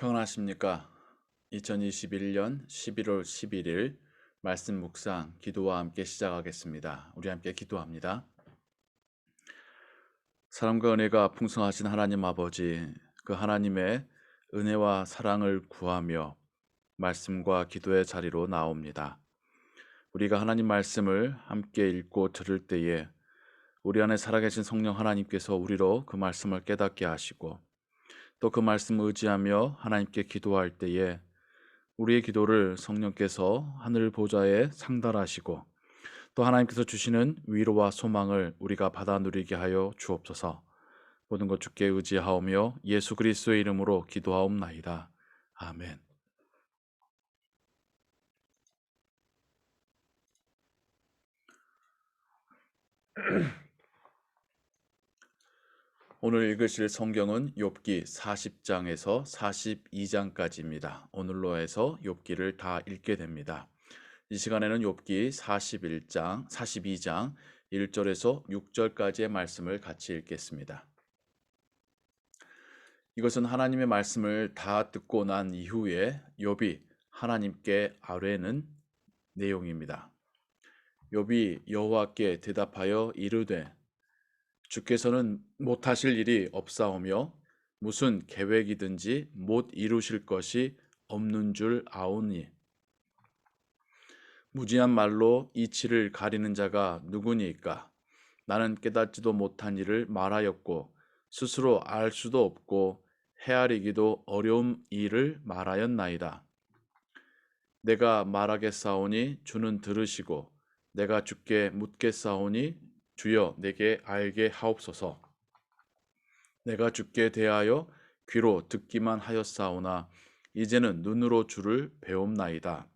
평안하십니까? 2021년 11월 11일 말씀 묵상 기도와 함께 시작하겠습니다. 우리 함께 기도합니다. 사랑과 은혜가 풍성하신 하나님 아버지, 그 하나님의 은혜와 사랑을 구하며 말씀과 기도의 자리로 나옵니다. 우리가 하나님 말씀을 함께 읽고 들을 때에 우리 안에 살아계신 성령 하나님께서 우리로 그 말씀을 깨닫게 하시고 또 그 말씀을 의지하며 하나님께 기도할 때에 우리의 기도를 성령께서 하늘 보좌에 상달하시고 또 하나님께서 주시는 위로와 소망을 우리가 받아 누리게 하여 주옵소서. 모든 것 주께 의지하오며 예수 그리스도의 이름으로 기도하옵나이다. 아멘. 오늘 읽으실 성경은 욥기 40장에서 42장까지입니다. 오늘로 해서 욥기를 다 읽게 됩니다. 이 시간에는 욥기 41장, 42장 1절에서 6절까지의 말씀을 같이 읽겠습니다. 이것은 하나님의 말씀을 다 듣고 난 이후에 욥이 하나님께 아뢰는 내용입니다. 욥이 여호와께 대답하여 이르되 주께서는 못하실 일이 없사오며 무슨 계획이든지 못 이루실 것이 없는 줄 아오니 무지한 말로 이치를 가리는 자가 누구니까 나는 깨닫지도 못한 일을 말하였고 스스로 알 수도 없고 헤아리기도 어려운 일을 말하였나이다. 내가 말하겠사오니 주는 들으시고 내가 주께 묻겠사오니 주여 내게 알게 하옵소서. 내가 주께 대하여 귀로 듣기만 하였사오나 이제는 눈으로 주를 배움나이다.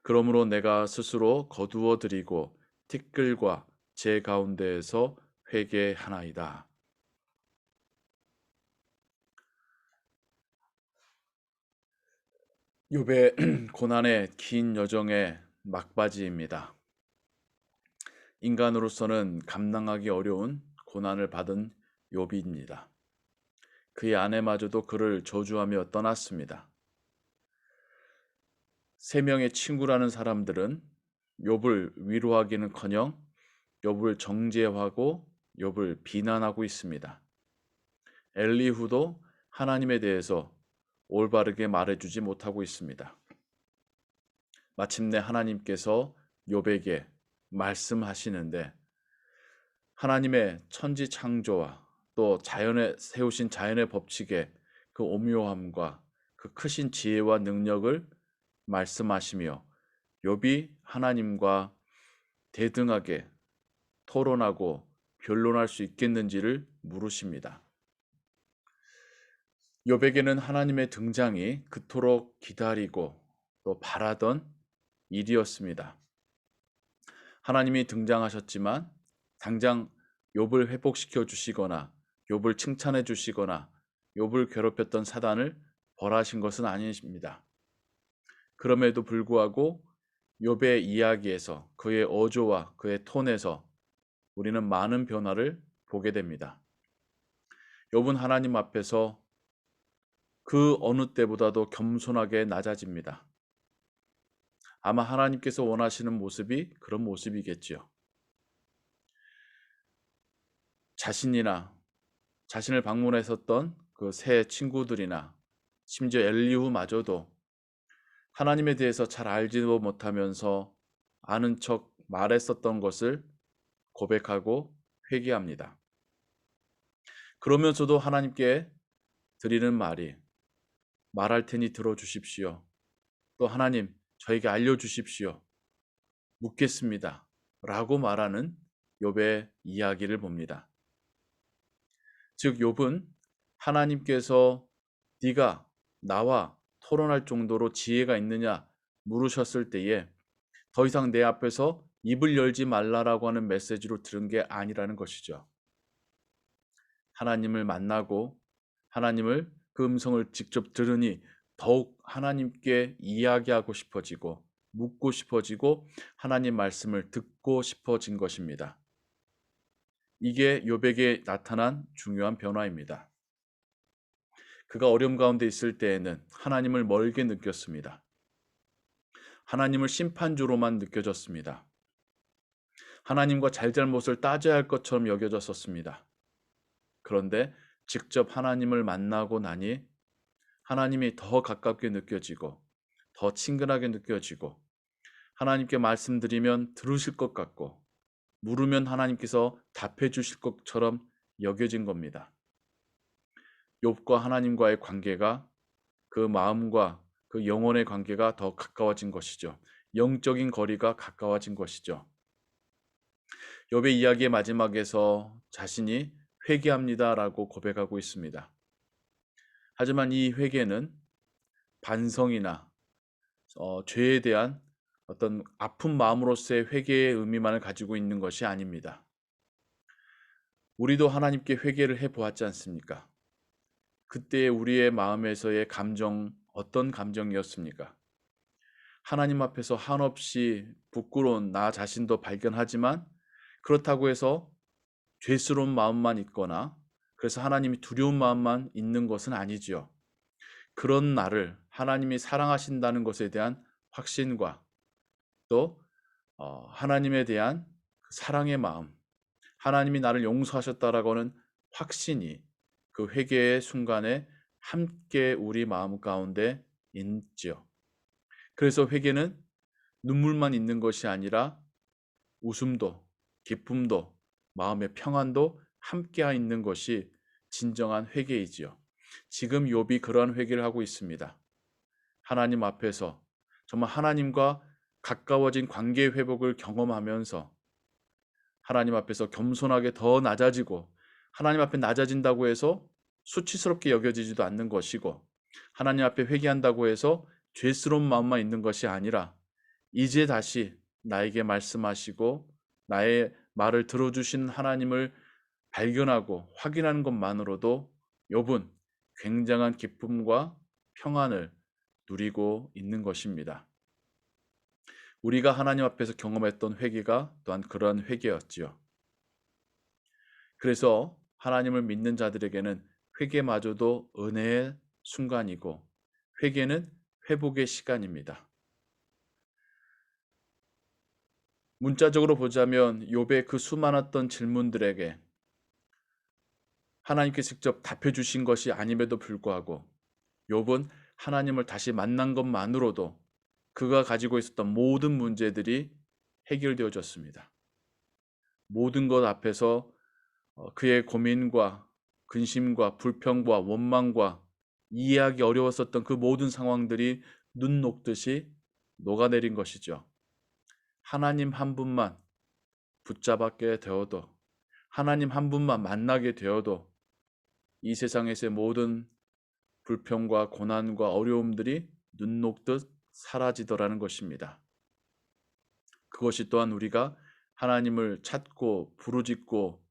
그러므로 내가 스스로 거두어 드리고 티끌과 제 가운데에서 회개하나이다. 욥의 고난의 긴 여정의 막바지입니다. 인간으로서는 감당하기 어려운 고난을 받은 욥입니다. 그의 아내마저도 그를 저주하며 떠났습니다. 세 명의 친구라는 사람들은 욥을 위로하기는커녕 욥을 정죄하고 욥을 비난하고 있습니다. 엘리후도 하나님에 대해서 올바르게 말해주지 못하고 있습니다. 마침내 하나님께서 욥에게 말씀하시는데 하나님의 천지 창조와 또 자연에 세우신 자연의 법칙의 그 오묘함과 그 크신 지혜와 능력을 말씀하시며 욥이 하나님과 대등하게 토론하고 변론할 수 있겠는지를 물으십니다. 욥에게는 하나님의 등장이 그토록 기다리고 또 바라던 일이었습니다. 하나님이 등장하셨지만 당장 욥을 회복시켜 주시거나 욥을 칭찬해 주시거나 욥을 괴롭혔던 사단을 벌하신 것은 아니십니다. 그럼에도 불구하고 욥의 이야기에서 그의 어조와 그의 톤에서 우리는 많은 변화를 보게 됩니다. 욥은 하나님 앞에서 그 어느 때보다도 겸손하게 낮아집니다. 아마 하나님께서 원하시는 모습이 그런 모습이겠지요. 자신이나 자신을 방문했었던 그 새 친구들이나 심지어 엘리후마저도 하나님에 대해서 잘 알지도 못하면서 아는 척 말했었던 것을 고백하고 회개합니다. 그러면서도 하나님께 드리는 말이 말할 테니 들어주십시오. 또 하나님, 저에게 알려주십시오. 묻겠습니다. 라고 말하는 욥의 이야기를 봅니다. 즉 욥은 하나님께서 네가 나와 토론할 정도로 지혜가 있느냐 물으셨을 때에 더 이상 내 앞에서 입을 열지 말라라고 하는 메시지로 들은 게 아니라는 것이죠. 하나님을 만나고 하나님을 그 음성을 직접 들으니 더욱 하나님께 이야기하고 싶어지고 묻고 싶어지고 하나님 말씀을 듣고 싶어진 것입니다. 이게 요백에 나타난 중요한 변화입니다. 그가 어려움 가운데 있을 때에는 하나님을 멀게 느꼈습니다. 하나님을 심판주로만 느껴졌습니다. 하나님과 잘잘못을 따져야 할 것처럼 여겨졌었습니다. 그런데 직접 하나님을 만나고 나니 하나님이 더 가깝게 느껴지고 더 친근하게 느껴지고 하나님께 말씀드리면 들으실 것 같고 물으면 하나님께서 답해 주실 것처럼 여겨진 겁니다. 욥과 하나님과의 관계가 그 마음과 그 영혼의 관계가 더 가까워진 것이죠. 영적인 거리가 가까워진 것이죠. 욥의 이야기의 마지막에서 자신이 회개합니다라고 고백하고 있습니다. 하지만 이 회개는 반성이나 어, 죄에 대한 어떤 아픈 마음으로서의 회개의 의미만을 가지고 있는 것이 아닙니다. 우리도 하나님께 회개를 해 보았지 않습니까? 그때 우리의 마음에서의 감정 어떤 감정이었습니까? 하나님 앞에서 한없이 부끄러운 나 자신도 발견하지만 그렇다고 해서 죄스러운 마음만 있거나 그래서 하나님이 두려운 마음만 있는 것은 아니지요. 그런 나를 하나님이 사랑하신다는 것에 대한 확신과 또 어, 하나님에 대한 그 사랑의 마음, 하나님이 나를 용서하셨다라고 하는 확신이 그 회개의 순간에 함께 우리 마음 가운데 있지요. 그래서 회개는 눈물만 있는 것이 아니라 웃음도, 기쁨도, 마음의 평안도 함께 있는 것이 진정한 회개이지요. 지금 욥이 그러한 회개를 하고 있습니다. 하나님 앞에서 정말 하나님과 가까워진 관계 회복을 경험하면서 하나님 앞에서 겸손하게 더 낮아지고 하나님 앞에 낮아진다고 해서 수치스럽게 여겨지지도 않는 것이고 하나님 앞에 회개한다고 해서 죄스러운 마음만 있는 것이 아니라 이제 다시 나에게 말씀하시고 나의 말을 들어주신 하나님을 발견하고 확인하는 것만으로도 욥은 굉장한 기쁨과 평안을 누리고 있는 것입니다. 우리가 하나님 앞에서 경험했던 회개가 또한 그러한 회개였지요. 그래서 하나님을 믿는 자들에게는 회개마저도 은혜의 순간이고 회개는 회복의 시간입니다. 문자적으로 보자면 욥의 그 수많았던 질문들에게 하나님께 직접 답해 주신 것이 아님에도 불구하고 욥은 하나님을 다시 만난 것만으로도 그가 가지고 있었던 모든 문제들이 해결되어졌습니다. 모든 것 앞에서 어, 그의 고민과 근심과 불평과 원망과 이해하기 어려웠었던 그 모든 상황들이 눈 녹듯이 녹아내린 것이죠. 하나님 한 분만 붙잡게 되어도 하나님 한 분만 만나게 되어도 이 세상에서의 모든 불평과 고난과 어려움들이 눈 녹듯 사라지더라는 것입니다. 그것이 또한 우리가 하나님을 찾고 부르짖고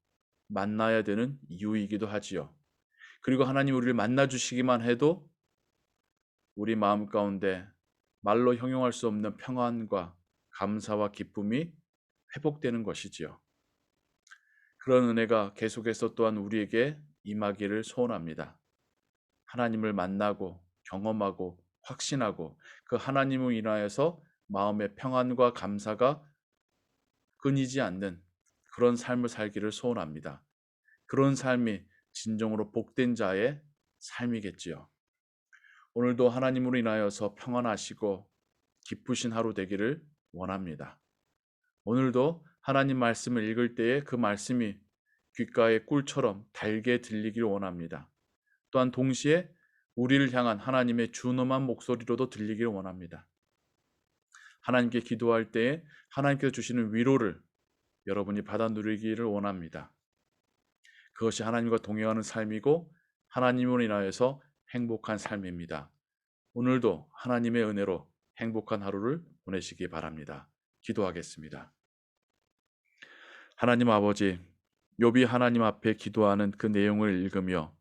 만나야 되는 이유이기도 하지요. 그리고 하나님 우리를 만나 주시기만 해도 우리 마음 가운데 말로 형용할 수 없는 평안과 감사와 기쁨이 회복되는 것이지요. 그런 은혜가 계속해서 또한 우리에게 임하기를 소원합니다. 하나님을 만나고 경험하고 확신하고 그 하나님을 인하여서 마음의 평안과 감사가 끊이지 않는 그런 삶을 살기를 소원합니다. 그런 삶이 진정으로 복된 자의 삶이겠지요. 오늘도 하나님으로 인하여서 평안하시고 기쁘신 하루 되기를 원합니다. 오늘도 하나님 말씀을 읽을 때에 그 말씀이 귓가에 꿀처럼 달게 들리기를 원합니다. 또한 동시에 우리를 향한 하나님의 준엄한 목소리로도 들리기를 원합니다. 하나님께 기도할 때에 하나님께서 주시는 위로를 여러분이 받아 누리기를 원합니다. 그것이 하나님과 동행하는 삶이고 하나님으로 인하여서 행복한 삶입니다. 오늘도 하나님의 은혜로 행복한 하루를 보내시기 바랍니다. 기도하겠습니다. 하나님 아버지, 욥이 하나님 앞에 기도하는 그 내용을 읽으며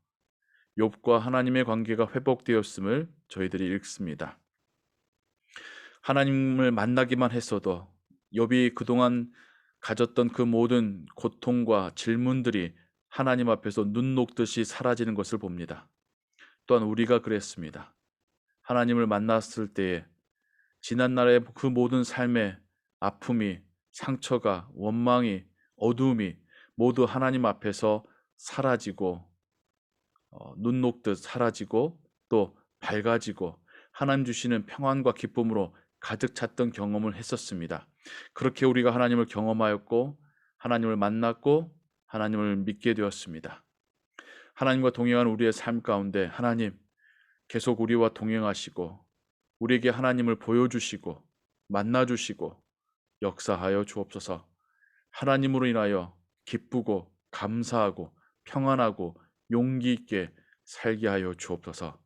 욥과 하나님의 관계가 회복되었음을 저희들이 읽습니다. 하나님을 만나기만 했어도 욥이 그동안 가졌던 그 모든 고통과 질문들이 하나님 앞에서 눈 녹듯이 사라지는 것을 봅니다. 또한 우리가 그랬습니다. 하나님을 만났을 때에 지난 날의 그 모든 삶의 아픔이 상처가 원망이 어두움이 모두 하나님 앞에서 사라지고 어, 눈 녹듯 사라지고 또 밝아지고 하나님 주시는 평안과 기쁨으로 가득 찼던 경험을 했었습니다. 그렇게 우리가 하나님을 경험하였고 하나님을 만났고 하나님을 믿게 되었습니다. 하나님과 동행하는 우리의 삶 가운데 하나님 계속 우리와 동행하시고 우리에게 하나님을 보여주시고 만나주시고 역사하여 주옵소서. 하나님으로 인하여 기쁘고 감사하고 평안하고 용기 있게 살게 하여 주옵소서.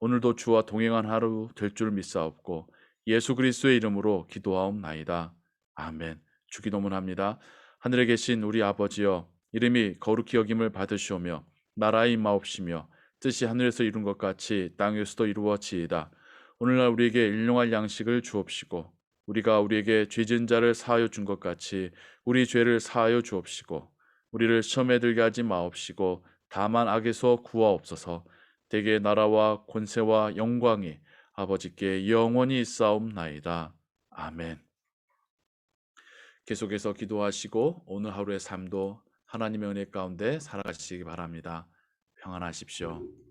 오늘도 주와 동행한 하루 될 줄 믿사옵고 예수 그리스도의 이름으로 기도하옵나이다. 아멘. 주기도문합니다. 하늘에 계신 우리 아버지여 이름이 거룩히 여김을 받으시오며 나라의 임하옵시며 뜻이 하늘에서 이룬 것 같이 땅에서도 이루어지이다. 오늘날 우리에게 일용할 양식을 주옵시고 우리가 우리에게 죄진 자를 사하여 준 것 같이 우리 죄를 사하여 주옵시고 우리를 시험에 들게 하지 마옵시고 다만 악에서 구하옵소서 대개 나라와 권세와 영광이 아버지께 영원히 있사옵나이다. 아멘. 계속해서 기도하시고 오늘 하루의 삶도 하나님의 은혜 가운데 살아가시기 바랍니다. 평안하십시오.